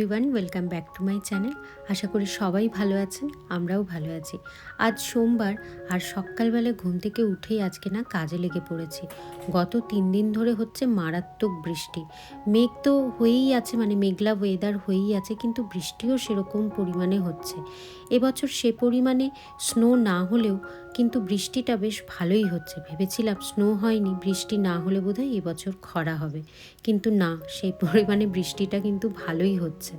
Everyone welcome back to my channel আশা করি সবাই ভালো আছেন, আমরাও ভালো আছি। আজ সোমবার আর সকালবেলা ঘুম থেকে উঠেই আজকে না কাজে লেগে পড়েছি। গত তিন দিন ধরে হচ্ছে মারাত্মক বৃষ্টি। মেঘ তো হয়েই আছে মানে মেঘলা ওয়েদার হয়েই আছে, কিন্তু বৃষ্টিও সেরকম পরিমাণে হচ্ছে। এবছর সে পরিমাণে স্নো না হলেও কিন্তু বৃষ্টিটা বেশ ভালোই হচ্ছে। ভেবেছিলাম স্নো হয়নি, বৃষ্টি না হলে বোধহয় এবছর খরা হবে। কিন্তু না, সেই পরিমাণে বৃষ্টিটা কিন্তু ভালোই হচ্ছে।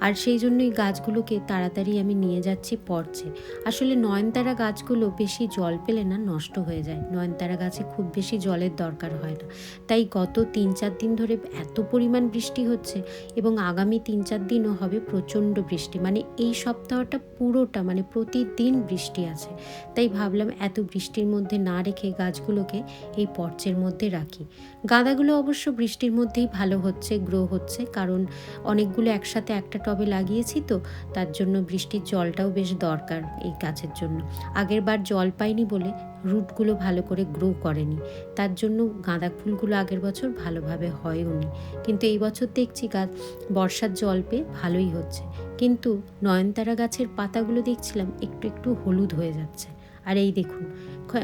আর সেই জন্যই গাছগুলোকে তাড়াতাড়ি আমি নিয়ে যাচ্ছি পড়ছে আসলে নয়নতারা গাছগুলো বেশি জল পেলে না নষ্ট হয়ে যায়। নয়নতারা গাছে খুব বেশি জলের দরকার হয় না। তাই গত তিন চার দিন ধরে এত পরিমাণ বৃষ্টি হচ্ছে এবং আগামী তিন চার দিনও হবে প্রচণ্ড বৃষ্টি। মানে এই সপ্তাহটা পুরোটা মানে প্রতিদিন বৃষ্টি আছে। তাই ভাবলাম এত বৃষ্টির মধ্যে না রেখে গাছগুলোকে এই পর্চের মধ্যে রাখি। গাঁদাগুলো অবশ্য বৃষ্টির মধ্যেই ভালো হচ্ছে গ্রো হচ্ছে, কারণ অনেকগুলো একসাথে একটা টবে লাগিয়েছি তো, তার জন্য বৃষ্টির জলটাও বেশ দরকার এই গাছের জন্য। আগের বার জল পাইনি বলে রুটগুলো ভালো করে গ্রো করেনি, তার জন্য গাঁদা ফুলগুলো আগের বছর ভালোভাবে হয়ওনি। কিন্তু এই বছর দেখছি গাছ, বর্ষার জল পেয়ে ভালোই হচ্ছে। কিন্তু নয়নতারা গাছের পাতাগুলো দেখছিলাম একটু একটু হলুদ হয়ে যাচ্ছে। আর এই দেখুন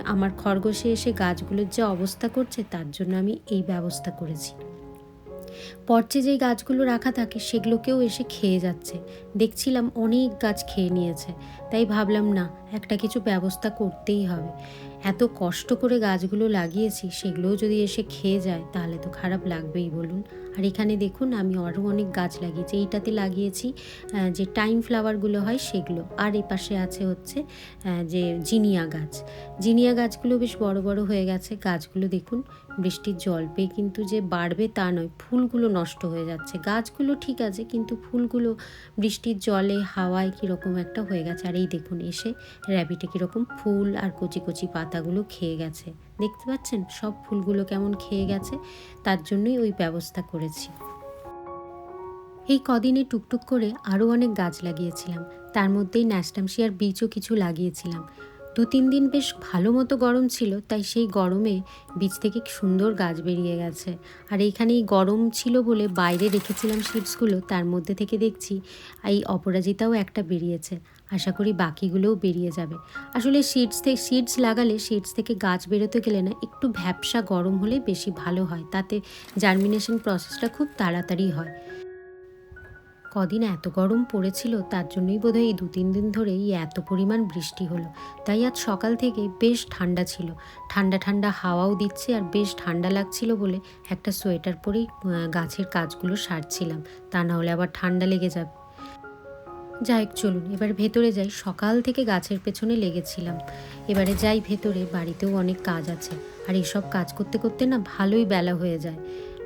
আমার খরগোশে এসে গাছগুলোর যে অবস্থা করছে, তার জন্য আমি এই ব্যবস্থা করেছি। পর্চে যেই গাছগুলো রাখা থাকে, সেগুলোকেও এসে খেয়ে যাচ্ছে। দেখছিলাম অনেক গাছ খেয়ে নিয়েছে। তাই ভাবলাম, না, একটা কিছু ব্যবস্থা করতেই হবে। এত কষ্ট করে গাছগুলো লাগিয়েছি, সেগুলোও যদি এসে খেয়ে যায়, তাহলে তো খারাপ লাগবেই, বলুন। আর এখানে দেখুন আমি আরও অনেক গাছ লাগিয়েছি। এইটাতে লাগিয়েছি যে টাইম ফ্লাওয়ারগুলো হয় সেগুলো। আর এই পাশে আছে হচ্ছে যে জিনিয়া গাছ। জিনিয়া গাছগুলো বেশ বড় বড় হয়ে গেছে। গাছগুলো দেখুন, বৃষ্টির জল পেয়ে কিন্তু যে বাড়বে তা নয়, ফুলগুলো নষ্ট হয়ে যাচ্ছে। গাছগুলো ঠিক আছে, কিন্তু ফুলগুলো বৃষ্টির জলে, হাওয়ায় কীরকম একটা হয়ে গেছে। আর এই দেখুন, এসে র্যাবিটে কীরকম ফুল আর কচি কচি পাতাগুলো খেয়ে গেছে। দেখতে পাচ্ছেন? সব ফুলগুলো কেমন খেয়ে গেছে, তার জন্যই ওই ব্যবস্থা করেছি। এই কদিনে টুকটুক করে আরও অনেক গাছ লাগিয়েছিলাম। তার মধ্যেই ন্যাস্টামশিয়ার বীজও কিছু লাগিয়েছিলাম। দু তিন দিন বেশ ভালো মতো গরম ছিল, তাই সেই গরমে বীজ থেকে সুন্দর গাছ বেরিয়ে গেছে। আর এইখানে এই গরম ছিল বলে বাইরে রেখেছিলাম সিডসগুলো তার মধ্যে থেকে দেখছি এই অপরাজিতাও একটা বেরিয়েছে। আশা করি বাকিগুলোও বেরিয়ে যাবে। আসলে সিডস থেকে সিডস লাগালে সিডস থেকে গাছ বেরোতে গেলে না, একটু ভ্যাপসা গরম হলে বেশি ভালো হয়, তাতে জার্মিনেশন প্রসেসটা খুব তাড়াতাড়ি হয়। কদিন এত গরম পড়েছিল, তার জন্যই বোধহয় এই দু তিন দিন ধরেই এত পরিমাণ বৃষ্টি হলো। তাই আজ সকাল থেকে বেশ ঠান্ডা ছিল। ঠান্ডা ঠান্ডা হাওয়াও দিচ্ছে আর বেশ ঠান্ডা লাগছিল বলে একটা সোয়েটার পরেই গাছের কাজগুলো সারছিলাম। তা না হলে আবার ঠান্ডা লেগে যাবে। যাই চলুন, এবার ভেতরে যাই। সকাল থেকে গাছের পেছনে লেগেছিলাম। এবারে যাই ভেতরে, বাড়িতেও অনেক কাজ আছে। আর এসব কাজ করতে করতে না ভালোই বেলা হয়ে যায়।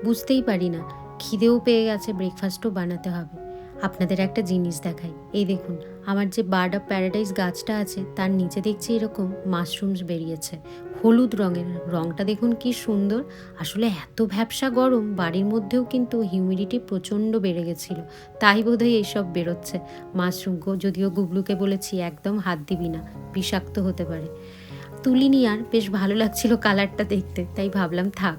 বুঝতেই পারি না, খিদেও পেয়ে গেছে ব্রেকফাস্টও বানাতে হবে। আপনাদের একটা জিনিস দেখাই। এই দেখুন, আমার যে বার্ড অফ প্যারাডাইস গাছটা আছে, তার নিচে দেখছি এরকম মাশরুমস বেরিয়েছে। হলুদ রঙের, রঙটা দেখুন কি সুন্দর। আসলে এত ভ্যাবসা গরম, বাড়ির মধ্যেও কিন্তু হিউমিডিটি প্রচণ্ড বেড়ে গেছিল। তাই বোধহয় এইসব বেরোচ্ছে। মাশরুম যদিও গুবলুকে বলেছি, একদম হাত দিবি না, বিষাক্ত হতে পারে। তুলিনি আর বেশ ভালো লাগছিল কালারটা দেখতে, তাই ভাবলাম থাক।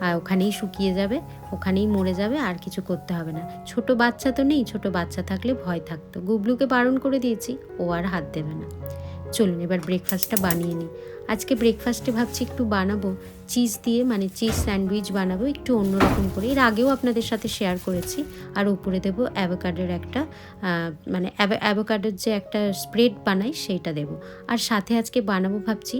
আর ওখানেই শুকিয়ে যাবে, ওখানেই মরে যাবে, আর কিছু করতে হবে না। ছোট বাচ্চা তো নেই, ছোট বাচ্চা থাকলে ভয় থাকতো। গুবলুকে বারণ করে দিয়েছি, ও আর হাত দেবে না। চলুন এবার ব্রেকফাস্টটা বানিয়ে নিই। আজকে ব্রেকফাস্টে ভাবছি একটু বানাবো চিজ দিয়ে মানে চিজ স্যান্ডউইচ বানাবো, একটু অন্যরকম করে। এর আগেও আপনাদের সাথে শেয়ার করেছি। আর উপরে দেবো অ্যাভোকাডোর একটা মানে অ্যাভোকাডোর যে একটা স্প্রেড বানাই, সেইটা দেবো। আর সাথে আজকে বানাবো ভাবছি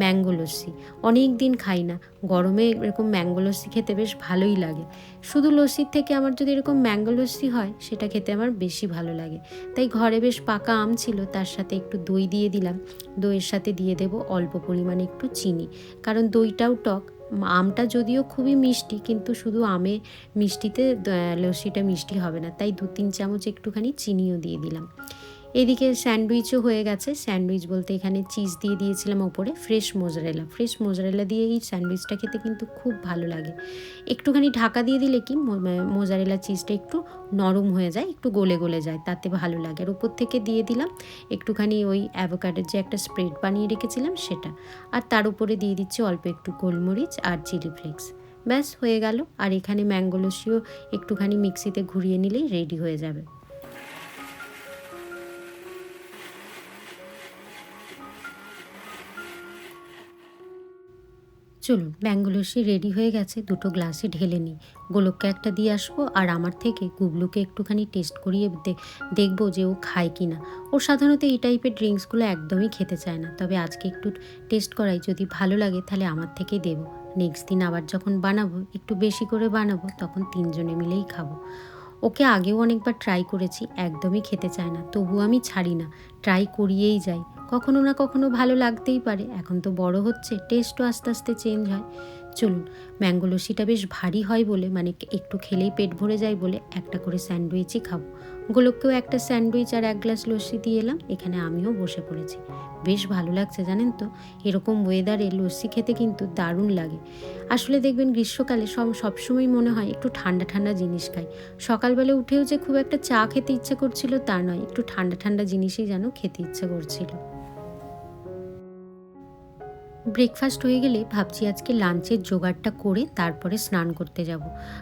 ম্যাঙ্গো লস্যি। অনেক দিন খাই না। গরমে এরকম ম্যাঙ্গো লস্যি খেতে বেশ ভালোই লাগে। শুধু লস্যির থেকে আমার যদি এরকম ম্যাঙ্গো লস্যি হয়, সেটা খেতে আমার বেশি ভালো লাগে। তাই ঘরে বেশ পাকা আম ছিল, তার সাথে একটু দই দিয়ে দিলাম। দইয়ের সাথে দিয়ে দেবো অল্প পরিমাণে একটু চিনি। কারণ দইটাও টক। আমটা যদিও খুবই মিষ্টি, কিন্তু শুধু আমে মিষ্টিতে লস্যিটা মিষ্টি হবে না। তাই দু তিন চামচ একটুখানি চিনিও দিয়ে দিলাম। এদিকে স্যান্ডউইচও হয়ে গেছে। স্যান্ডউইচ বলতে এখানে চিজ দিয়ে দিয়েছিলাম ওপরে ফ্রেশ মোজারেলা। ফ্রেশ মোজারেলা দিয়ে এই স্যান্ডউইচটা খেতে কিন্তু খুব ভালো লাগে। একটুখানি ঢাকা দিয়ে দিলে কি মোজারেলা চিজটা একটু নরম হয়ে যায়, একটু গলে গলে যায়, তাতে ভালো লাগে। আর উপর থেকে দিয়ে দিলাম একটুখানি ওই অ্যাভোকাডের যে একটা স্প্রেড বানিয়ে রেখেছিলাম সেটা। আর তার উপরে দিয়ে দিচ্ছি অল্প একটু গোলমরিচ আর চিলি ফ্লেক্স। ব্যাস, হয়ে গেল। আর এখানে ম্যাঙ্গো লস্যিও একটুখানি মিক্সিতে ঘুরিয়ে নিলেই রেডি হয়ে যাবে। চলুন ব্যাঙ্গোলসি রেডি হয়ে গেছে, দুটো গ্লাসে ঢেলে নিই। গোলককে একটা দিয়ে আসব আর আমার থেকে গুবলুকে একটুখানি টেস্ট করিয়ে দেখব যে ও খায় কি না ও সাধারণত এই টাইপের ড্রিঙ্কসগুলো একদমই খেতে চায় না, তবে আজকে একটু টেস্ট করাই, যদি ভালো লাগে তাহলে আমার থেকেই দেবো। নেক্সট দিন আবার যখন বানাবো, একটু বেশি করে বানাবো, তখন তিনজনে মিলেই খাব। ওকে আগেও অনেকবার ট্রাই করেছি, একদমই খেতে চায় না তবু আমি ছাড়ি না ট্রাই করিয়েই যাই। কখনো না কখনো ভালো লাগতেই পারে। এখন তো বড় হচ্ছে টেস্টও আস্তে আস্তে চেঞ্জ হয়। চলুন ম্যাঙ্গো লস্যিটা বেশ ভারী হয় বলে মানে একটু খেলেই পেট ভরে যায় বলে একটা করে স্যান্ডউইচই খাব। গোলককেও একটা স্যান্ডউইচ আর এক গ্লাস লস্যি দিয়ে এলাম, এখানে আমিও বসে পড়েছি। বেশ ভালো লাগছে জানেন তো, এরকম ওয়েদারে লস্যি খেতে কিন্তু দারুণ লাগে। আসলে দেখবেন গ্রীষ্মকালে সব, সবসময় মনে হয় একটু ঠান্ডা ঠান্ডা জিনিস খাই। সকালবেলা উঠেও যে খুব একটা চা খেতে ইচ্ছে করছিল তা নয়, একটু ঠান্ডা ঠান্ডা জিনিসই যেন খেতে ইচ্ছে করছিল। ব্রেকফাস্ট হয়ে গেলে ভাবছি আজকে লাঞ্চের জোগাড়টা করে তারপরে স্নান করতে যাব।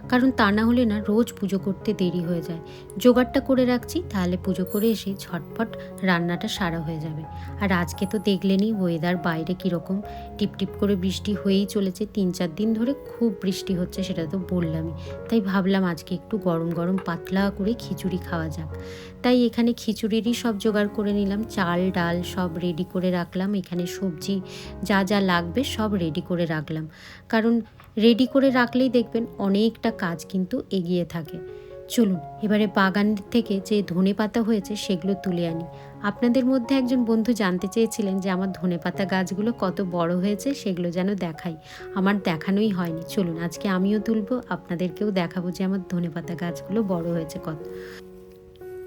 কারণ তা না হলে না রোজ পুজো করতে দেরি হয়ে যায়। জোগাড়টা করে রাখছি, তাহলে পুজো করে এসে ঝটপট রান্নাটা সারা হয়ে যাবে। আর আজকে তো দেখলেনই ওয়েদার বাইরে কীরকম। টিপটিপ করে বৃষ্টি হয়েই চলেছে। তিন চার দিন ধরে খুব বৃষ্টি হচ্ছে সেটা তো বললামই। তাই ভাবলাম আজকে একটু গরম গরম পাতলা করে খিচুড়ি খাওয়া যাক। তাই এখানে খিচুড়িরই সব জোগাড় করে নিলাম। চাল, ডাল সব রেডি করে রাখলাম। এখানে সবজি যা যা লাগবে সব রেডি করে রাখলাম। কারণ রেডি করে রাখলেই দেখবেন অনেকটা কাজ কিন্তু এগিয়ে থাকে। চলুন, এবারে বাগান থেকে যে ধনে পাতা হয়েছে সেগুলো তুলে আনি। আপনাদের মধ্যে একজন বন্ধু জানতে চেয়েছিলেন যে আমার ধনে পাতা গাছগুলো কত বড় হয়েছে সেগুলো যেন দেখাই। আমার দেখানোই হয়নি। চলুন, আজকে আমিও তুলবো, আপনাদেরকেও দেখাবো যে আমার ধনে পাতা গাছগুলো বড় হয়েছে কত।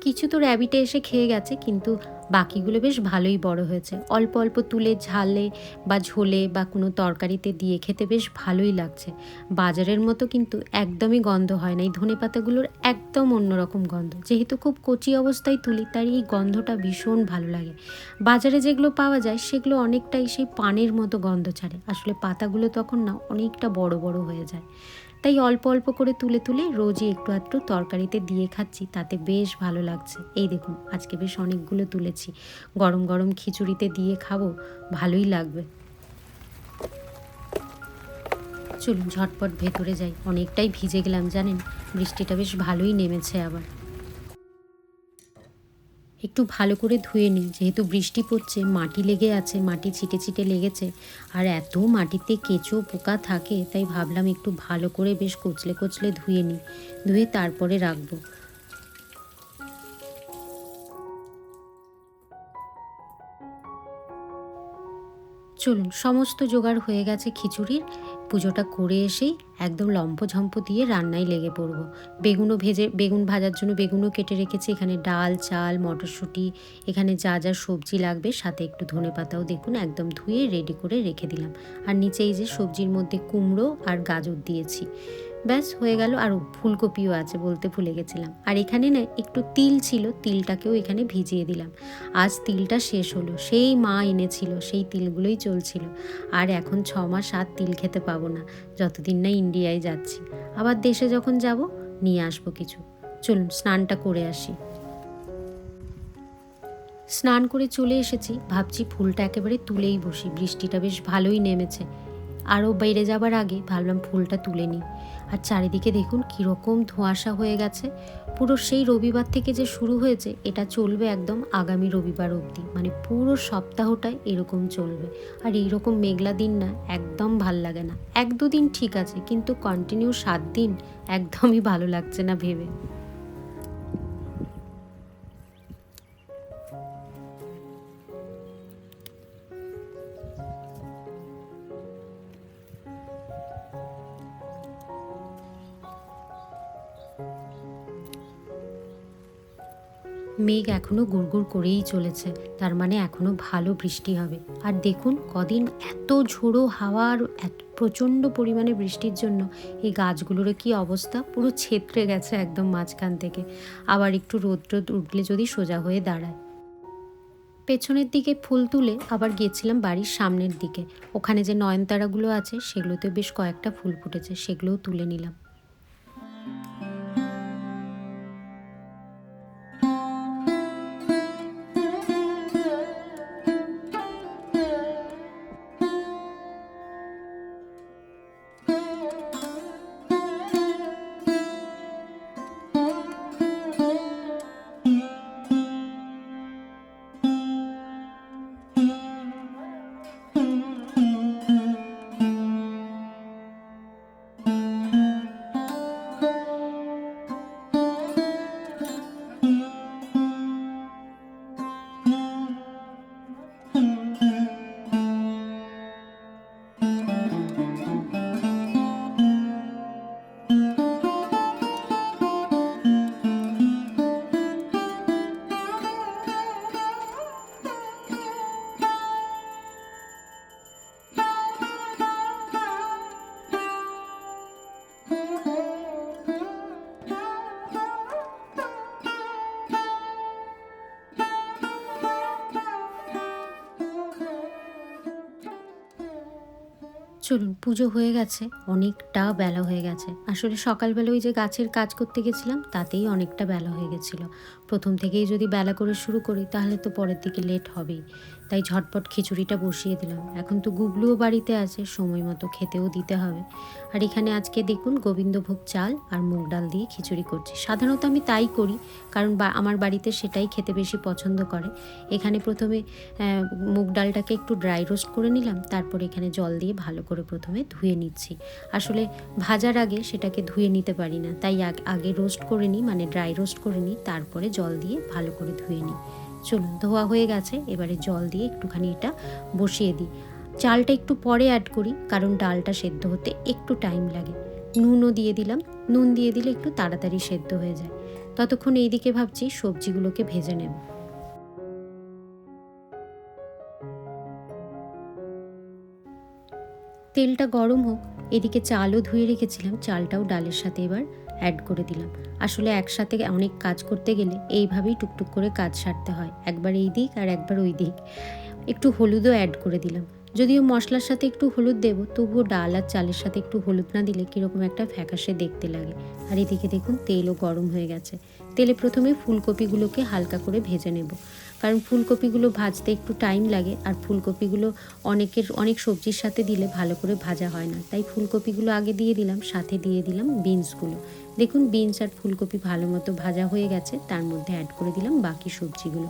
কিছু তো র্যাবিটে এসে খেয়ে গেছে, কিন্তু বাকিগুলো বেশ ভালোই বড় হয়েছে। অল্প অল্প তুলে ঝালে বা ঝোলে বা কোনো তরকারিতে দিয়ে খেতে বেশ ভালোই লাগছে। বাজারের মতো কিন্তু একদমই গন্ধ হয় না। এই ধনে পাতাগুলোর একদম অন্যরকম গন্ধ। যেহেতু খুব কচি অবস্থায় তুলি তাই এই গন্ধটা ভীষণ ভালো লাগে। বাজারে যেগুলো পাওয়া যায়, সেগুলো অনেকটাই সেই পানের মতো গন্ধ ছাড়ে। আসলে পাতাগুলো তখন না অনেকটা বড় বড় হয়ে যায়। তাই অল্প অল্প করে তুলে তুলে রোজই একটু আধটু তরকারিতে দিয়ে খাচ্ছি, তাতে বেশ ভালো লাগছে। এই দেখুন, আজকে বেশ অনেকগুলো তুলেছি। গরম গরম খিচুড়িতে দিয়ে খাব, ভালোই লাগবে। চলুন ঝটপট ভেতরে যাই, অনেকটাই ভিজে গেলাম জানেন, বৃষ্টিটা বেশ ভালোই নেমেছে আবার। একটু ভালো করে ধুয়ে নিই। যেহেতু বৃষ্টি পড়ছে, মাটি লেগে আছে, মাটি ছিটে ছিটে লেগেছে, আর এত মাটিতে কেঁচো পোকা থাকে, তাই ভাবলাম একটু ভালো করে বেশ কচলে কচলে ধুয়ে নিই। ধুয়ে তারপরে রাখব। চলুন, সমস্ত জোগাড় হয়ে গেছে খিচুড়ির। পুজোটা করে এসেই একদম লম্পঝম্প দিয়ে রান্নায় লেগে পড়ব। বেগুনও ভেজে, বেগুন ভাজার জন্য বেগুনও কেটে রেখেছি। এখানে ডাল, চাল, মটরশুঁটি, এখানে যা যা সবজি লাগবে, সাথে একটু ধনে পাতাও দেখুন, একদম ধুয়ে রেডি করে রেখে দিলাম। আর নিচে এই যে সবজির মধ্যে কুমড়ো আর গাজর দিয়েছি। ব্যাস, হয়ে গেল আর ফুলকপিও আছে বলতে ভুলে গেছিলাম। আর এখানে না একটু তিল ছিল, তিলটাকেও এখানে ভিজিয়ে দিলাম। আজ তিলটা শেষ হলো, সেই মা এনেছিল, সেই তিলগুলোই চলছিল। আর এখন ছ মাস আর তিল খেতে পাবো না, যতদিন না ইন্ডিয়ায় যাচ্ছি। আবার দেশে যখন যাব, নিয়ে আসব কিছু। চলুন, স্নানটা করে আসি। স্নান করে চলে এসেছি, ভাবছি ফুলটা একেবারে তুলেই বসি, বৃষ্টিটা বেশ ভালোই নেমেছে। আরও বেড়ে যাবার আগে ভাবলাম ফুলটা তুলে নিই। আর চারিদিকে দেখুন কীরকম ধোঁয়াশা হয়ে গেছে। পুরো সেই রবিবার থেকে যে শুরু হয়েছে, এটা চলবে একদম আগামী রবিবার অবধি। মানে পুরো সপ্তাহটাই এরকম চলবে। আর এইরকম মেঘলা দিন না, একদম ভালো লাগে না। এক দুদিন ঠিক আছে, কিন্তু কন্টিনিউ সাত দিন একদমই ভালো লাগছে না ভেবে। মেঘ এখনও গুড়গুড় করেই চলেছে, তার মানে এখনও ভালো বৃষ্টি হবে। আর দেখুন কদিন এত ঝোড়ো হাওয়ার এত প্রচণ্ড পরিমাণে বৃষ্টির জন্য এই গাছগুলোর কি অবস্থা? পুরো ছেত্রে গেছে একদম মাঝখান থেকে। আবার একটু রোদ রোদ উঠলে যদি সোজা হয়ে দাঁড়ায়। পেছনের দিকে ফুল তুলে আবার গিয়েছিলাম বাড়ির সামনের দিকে। ওখানে যে নয়নতারাগুলো আছে, সেগুলোতে বেশ কয়েকটা ফুল ফুটেছে, সেগুলোও তুলে নিলাম। চলুন, পুজো হয়ে গেছে, অনেকটা বেলা হয়ে গেছে। আসলে সকালবেলা ওই যে গাছের কাজ করতে গেছিলাম, তাতেই অনেকটা বেলা হয়ে গেছিল। প্রথম থেকেই যদি বেলা করে শুরু করি, তাহলে তো পরের দিকে লেট হবেই। তাই ঝটপট খিচুড়িটা বসিয়ে দিলাম। এখন তো গুবলুও বাড়িতে আছে, সময় মতো খেতেও দিতে হবে। আর এখানে আজকে দেখুন গোবিন্দভোগ চাল আর মুগ ডাল দিয়ে খিচুড়ি করছি। সাধারণত আমি তাই করি, কারণ আমার বাড়িতে সেটাই খেতে বেশি পছন্দ করে। এখানে প্রথমে মুগ ডালটাকে একটু ড্রাই রোস্ট করে নিলাম, তারপর এখানে জল দিয়ে ভালো করে প্রথমে ধুয়ে নিচ্ছি। আসলে ভাজার আগে সেটাকে ধুয়ে নিতে পারি না, তাই আগে রোস্ট করে নিই মানে ড্রাই রোস্ট করে নিই, তারপরে জল দিয়ে ভালো করে ধুয়ে নিই। চলুন, ধোয়া হয়ে গেছে। এবারে জল দিয়ে একটুখানি এটা বসিয়ে দিই। চালটা একটু পরে অ্যাড করি, কারণ ডালটা সেদ্ধ হতে একটু টাইম লাগে। নুনও দিয়ে দিলাম। নুন দিয়ে দিলে একটু তাড়াতাড়ি সেদ্ধ হয়ে যায়। ততক্ষণ এইদিকে ভাবছি সবজিগুলোকে ভেজে নেব। তেলটা গরম হোক, এদিকে চালও ধুয়ে রেখেছিলাম, চালটাও ডালের সাথে এবার। অ্যাড করে দিলাম। আসলে একসাথে অনেক কাজ করতে গেলে এইভাবেই টুকটুক করে কাজ সারতে হয়। একবার এই দিক আর একবার ওই দিক। একটু হলুদও অ্যাড করে দিলাম। যদিও মশলার সাথে একটু হলুদ দেবো, তবুও ডাল আর চালের সাথে একটু হলুদ না দিলে কীরকম একটা ফ্যাকাশে দেখতে লাগে। আর এদিকে দেখুন তেলও গরম হয়ে গেছে। তেলে প্রথমে ফুলকপিগুলোকে হালকা করে ভেজে নেব। কারণ ফুলকপিগুলো ভাজতে একটু টাইম লাগে, আর ফুলকপিগুলো অনেকের, অনেক সবজির সাথে দিলে ভালো করে ভাজা হয় না। তাই ফুলকপিগুলো আগে দিয়ে দিলাম, সাথে দিয়ে দিলাম বিনসগুলো দেখুন বিনস আর ফুলকপি ভালো মতো ভাজা হয়ে গেছে, তার মধ্যে অ্যাড করে দিলাম বাকি সবজিগুলো।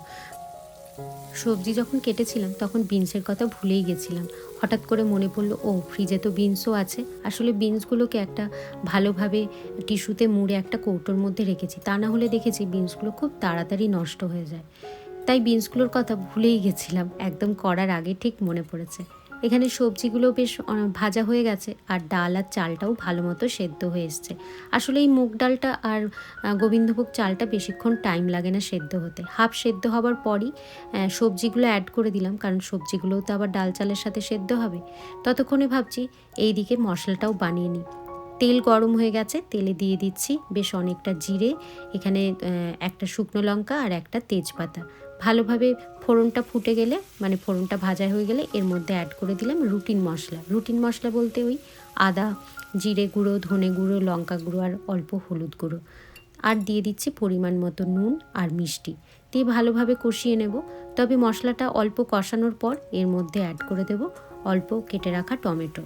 সবজি যখন কেটেছিলাম, তখন বিনসের কথা ভুলেই গেছিলাম। হঠাৎ করে মনে পড়ল ও ফ্রিজে তো বিনসও আছে। আসলে বিনসগুলোকে একটা ভালোভাবে টিস্যুতে মুড়ে একটা কৌটোর মধ্যে রেখেছি। তা না হলে দেখেছি বিনসগুলো খুব তাড়াতাড়ি নষ্ট হয়ে যায়। তাই বিনসগুলোর কথা ভুলেই গেছিলাম। একদম করার আগে ঠিক মনে পড়েছে। এখানে সবজিগুলো বেশ ভাজা হয়ে গেছে আর ডাল আর চালটাও ভালো মতো সেদ্ধ হয়ে এসছে। আসলে এই মুগ ডালটা আর গোবিন্দভোগ চালটা বেশিক্ষণ টাইম লাগে না সেদ্ধ হতে। হাফ সেদ্ধ হবার পরই সবজিগুলো অ্যাড করে দিলাম, কারণ সবজিগুলোও তো আবার ডাল চালের সাথে সেদ্ধ হবে। ততক্ষণে ভাবছি এই দিকে মশলাটাও বানিয়ে নিই। তেল গরম হয়ে গেছে, তেলে দিয়ে দিচ্ছি বেশ অনেকটা জিরে, এখানে একটা শুকনো লঙ্কা আর একটা তেজপাতা। ভালোভাবে ফোড়নটা ফুটে গেলে মানে ফোড়নটা ভাজা হয়ে গেলে এর মধ্যে অ্যাড করে দিলাম রুটিন মশলা। রুটিন মশলা বলতে ওই আদা, জিরে গুঁড়ো, ধনে গুঁড়ো, লঙ্কা গুঁড়ো আর অল্প হলুদ গুঁড়ো। আর দিয়ে দিচ্ছি পরিমাণ মতো নুন আর মিষ্টি। দিয়ে ভালোভাবে কষিয়ে নেব। তবে মশলাটা অল্প কষানোর পর এর মধ্যে অ্যাড করে দেব অল্প কেটে রাখা টমেটো।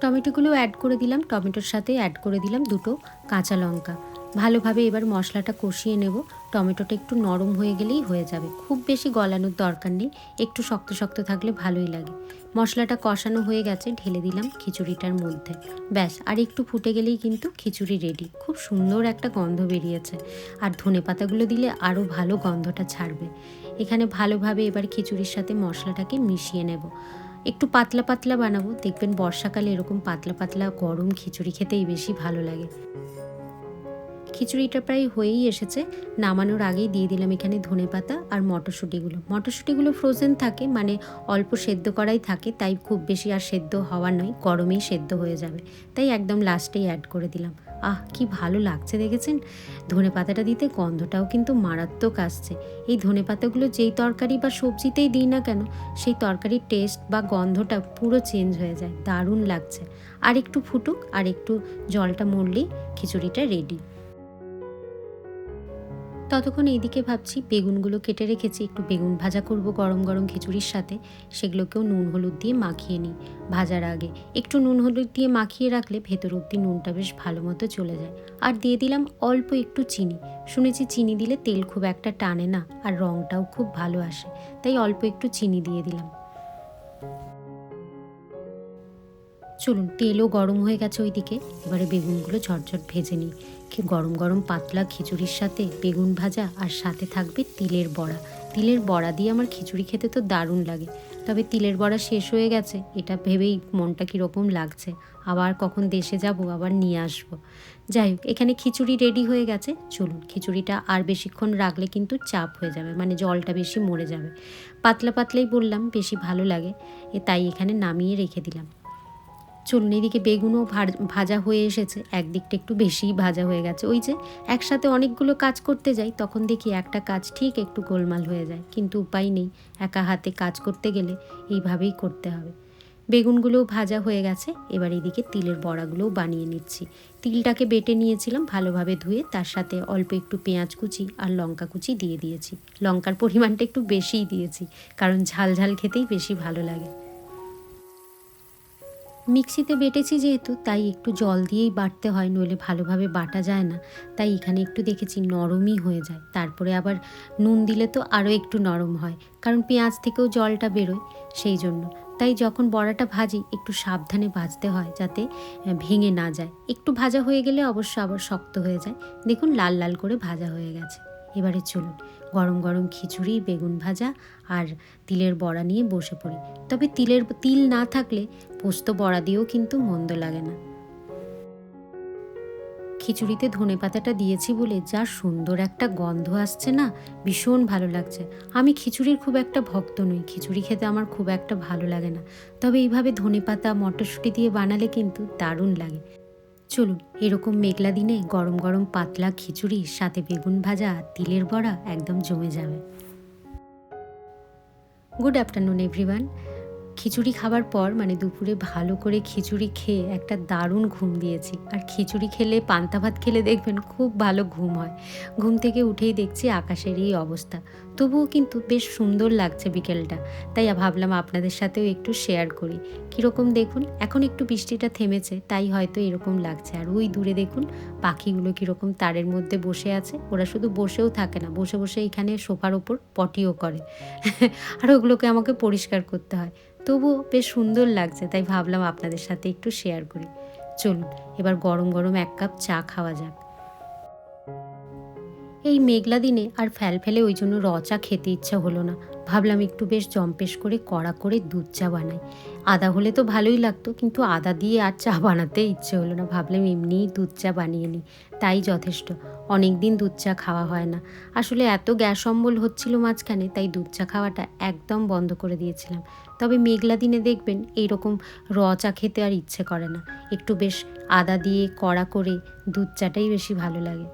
টমেটোগুলো অ্যাড করে দিলাম। টমেটোর সাথে অ্যাড করে দিলাম দুটো কাঁচা লঙ্কা। ভালোভাবে এবার মশলাটা কষিয়ে নেব। টমেটোটা একটু নরম হয়ে গেলেই হয়ে যাবে। খুব বেশি গলানোর দরকার নেই। একটু শক্ত শক্ত থাকলে ভালোই লাগে। মশলাটা কষানো হয়ে গেছে, ঢেলে দিলাম খিচুড়িটার মধ্যে। ব্যাস, আর একটু ফুটে গেলেই কিন্তু খিচুড়ি রেডি খুব সুন্দর একটা গন্ধ বেরিয়েছে। আর ধনে পাতাগুলো দিলে আরও ভালো গন্ধটা ছাড়বে। এখানে ভালোভাবে এবার খিচুড়ির সাথে মশলাটাকে মিশিয়ে নেব। একটু পাতলা পাতলা বানাবো। দেখবেন বর্ষাকালে এরকম পাতলা পাতলা গরম খিচুড়ি খেতেই বেশি ভালো লাগে। খিচুড়িটা প্রায় হয়েই এসেছে। নামানোর আগেই দিয়ে দিলাম এখানে ধনে পাতা আর মটরশুঁটিগুলো। মটরশুঁটিগুলো ফ্রোজেন থাকে মানে অল্প সেদ্ধ করাই থাকে, তাই খুব বেশি আর সেদ্ধ হওয়ার নয়, গরমেই সেদ্ধ হয়ে যাবে। তাই একদম লাস্টেই অ্যাড করে দিলাম। আহ, কি ভালো লাগছে দেখেছেন? ধনে পাতাটা দিতে গন্ধটাও কিন্তু মারাত্মক আসছে। এই ধনে পাতাগুলো যেই তরকারি বা সবজিতেই দিই না কেন, সেই তরকারির টেস্ট বা গন্ধটা পুরো চেঞ্জ হয়ে যায়। দারুণ লাগছে। আর একটু ফুটুক, আর একটু জলটা মরলেই খিচুড়িটা রেডি ততক্ষণ এইদিকে ভাবছি, বেগুনগুলো কেটে রেখেছি, একটু বেগুন ভাজা করব গরম গরম খিচুড়ির সাথে। সেগুলোকেও নুন হলুদ দিয়ে মাখিয়ে নিই ভাজার আগে। একটু নুন হলুদ দিয়ে মাখিয়ে রাখলে ভেতর অব্দি নুনটা বেশ ভালো মতো চলে যায়। আর দিয়ে দিলাম অল্প একটু চিনি। শুনেছি চিনি দিলে তেল খুব একটা টানে না আর রঙটাও খুব ভালো আসে, তাই অল্প একটু চিনি দিয়ে দিলাম। চলুন, তেলও গরম হয়ে গেছে ওইদিকে। এবারে বেগুনগুলো ঝটঝট ভেজে নিই। গরম গরম পাতলা খিচুড়ির সাথে বেগুন ভাজা আর সাথে থাকবে তিলের বড়া। তিলের বড়া দিয়ে আমার খিচুড়ি খেতে তো দারুণ লাগে। তবে তিলের বড়া শেষ হয়ে গেছে, এটা ভেবেই মনটা কীরকম লাগছে। আবার কখন দেশে যাব, আবার নিয়ে আসব। যাই হোক, এখানে খিচুড়ি রেডি হয়ে গেছে। চলুন, খিচুড়িটা আর বেশিক্ষণ রাখলে কিন্তু চাপ হয়ে যাবে মানে জলটা বেশি মরে যাবে। পাতলা পাতলাই বললাম, বেশি ভালো লাগে, এ তাই এখানে নামিয়ে রেখে দিলাম। চলুন এদিকে বেগুনও ভাজা হয়ে এসেছে। একদিকটা একটু বেশিই ভাজা হয়ে গেছে। ওই যে একসাথে অনেকগুলো কাজ করতে যাই, তখন দেখি একটা কাজ ঠিক একটু গোলমাল হয়ে যায়। কিন্তু উপায় নেই, একা হাতে কাজ করতে গেলে এইভাবেই করতে হবে। বেগুনগুলোও ভাজা হয়ে গেছে, এবার এদিকে তিলের বড়াগুলোও বানিয়ে নিচ্ছি। তিলটাকে বেটে নিয়েছিলাম ভালোভাবে ধুয়ে, তার সাথে অল্প একটু পেঁয়াজ কুচি আর লঙ্কা কুচি দিয়ে দিয়েছি। লঙ্কার পরিমাণটা একটু বেশিই দিয়েছি, কারণ ঝাল ঝাল খেতেই বেশি ভালো লাগে। মিক্সিতে বেটেছি যেহেতু, তাই একটু জল দিয়েই বাটতে হয়, নইলে ভালোভাবে বাটা যায় না। তাই এখানে একটু দেখেছি নরমই হয়ে যায়। তারপরে আবার নুন দিলে তো আরও একটু নরম হয়, কারণ পেঁয়াজ থেকেও জলটা বেরোয় সেই জন্য। তাই যখন বড়াটা ভাজি, একটু সাবধানে ভাজতে হয় যাতে ভেঙে না যায়। একটু ভাজা হয়ে গেলে অবশ্য আবার শক্ত হয়ে যায়। দেখুন লাল লাল করে ভাজা হয়ে গেছে। এবারে চলুন, গরম গরম খিচুড়ি, বেগুন ভাজা আর তিলের বড়া নিয়ে বসে পড়ি। তবে তিলের তিল না থাকলে পোস্ত বড়া দিয়েও কিন্তু মন্দ লাগে না। খিচুড়িতে ধনে পাতাটা দিয়েছি বলে যা সুন্দর একটা গন্ধ আসছে না, ভীষণ ভালো লাগছে। আমি খিচুড়ির খুব একটা ভক্ত নই, খিচুড়ি খেতে আমার খুব একটা ভালো লাগে না। তবে এইভাবে ধনে পাতা, মটরশুঁটি দিয়ে বানালে কিন্তু দারুণ লাগে। চলুন, এরকম মেঘলা দিনে গরম গরম পাতলা খিচুড়ি, সাথে বেগুন ভাজা, তিলের বড়া একদম জমে যাবে। গুড আফটারনুন এভরিওয়ান খিচুড়ি খাবার পর মানে দুপুরে ভালো করে খিচুড়ি খেয়ে একটা দারুণ ঘুম দিয়েছি। আর খিচুড়ি খেলে, পান্তা ভাত খেলে দেখবেন খুব ভালো ঘুম হয়। ঘুম থেকে উঠেই দেখছি আকাশের এই অবস্থা। তবুও কিন্তু বেশ সুন্দর লাগছে বিকেলটা। তাই ভাবলাম আপনাদের সাথেও একটু শেয়ার করি। কীরকম দেখুন? এখন একটু বৃষ্টিটা থেমেছে, তাই হয়তো এরকম লাগছে। আর ওই দূরে দেখুন, পাখিগুলো কীরকম তারের মধ্যে বসে আছে। ওরা শুধু বসেও থাকে না, বসে বসে এখানে সোফার ওপর পটিও করে। আর ওগুলোকে আমাকে পরিষ্কার করতে হয়। তবুও বেশ সুন্দর লাগছে, তাই ভাবলাম আপনাদের সাথে একটু শেয়ার করি। চলুন, এবার গরম গরম এক কাপ চা খাওয়া যাক। এই মেঘলা দিনে আর ফ্যাল ফেলে ওই জন্য র চা খেতে ইচ্ছা হলো না। ভাবলাম একটু বেশ জম্পেশ করে কড়া করে দুধ চা বানাই। আদা হলে তো ভালোই লাগতো, কিন্তু আদা দিয়ে আর চা বানাতে ইচ্ছে হলো না। ভাবলাম এমনিই দুধ চা বানিয়ে নিই, তাই যথেষ্ট। অনেক দিন দুধ চা খাওয়া হয় না। আসলে এত গ্যাস অম্বল হচ্ছিল মাঝখানে, তাই দুধ চা খাওয়াটা একদম বন্ধ করে দিয়েছিলাম। তবে মেঘলা দিনে দেখবেন এইরকম র চা খেতে আর ইচ্ছে করে না। একটু বেশ আদা দিয়ে কড়া করে দুধ চাটাই বেশি ভালো লাগে।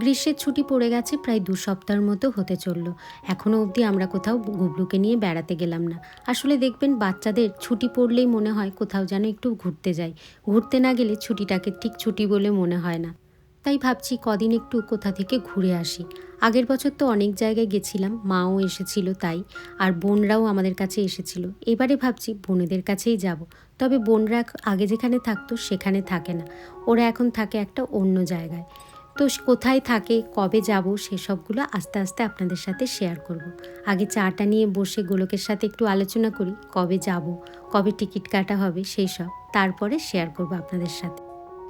গ্রীষ্মের ছুটি পড়ে গেছে, প্রায় দু সপ্তাহের মতো হতে চলল। এখনও অবধি আমরা কোথাও গুবলুকে নিয়ে বেড়াতে গেলাম না। আসলে দেখবেন বাচ্চাদের ছুটি পড়লেই মনে হয় কোথাও যেন একটু ঘুরতে যাই। ঘুরতে না গেলে ছুটিটাকে ঠিক ছুটি বলে মনে হয় না। তাই ভাবছি কদিন একটু কোথা থেকে ঘুরে আসি। আগের বছর তো অনেক জায়গায় গেছিলাম, মাও এসেছিল তাই, আর বোনরাও আমাদের কাছে এসেছিল। এবারে ভাবছি বোনেদের কাছেই যাব, তবে বোনরা আগে যেখানে থাকতো সেখানে থাকে না। ওরা এখন থাকে একটা অন্য জায়গায়। তো কোথায় থাকে, কবে যাব, সেসবগুলো আস্তে আস্তে আপনাদের সাথে শেয়ার করব। আগে চাটা নিয়ে বসে গোলকের সাথে একটু আলোচনা করি, কবে যাব, কবে টিকিট কাটা হবে, সেই সব। তারপরে শেয়ার করব আপনাদের সাথে।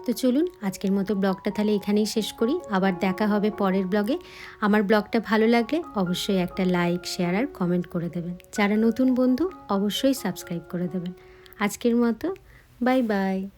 তো চলুন, আজকের মতো ব্লগটা তাহলে এখানেই শেষ করি। আবার দেখা হবে পরের ব্লগে। আমার ব্লগটা ভালো লাগলে অবশ্যই একটা লাইক শেয়ার আর কমেন্ট করে দেবেন। যারা নতুন বন্ধু, অবশ্যই সাবস্ক্রাইব করে দেবেন। আজকের মতো বাই বাই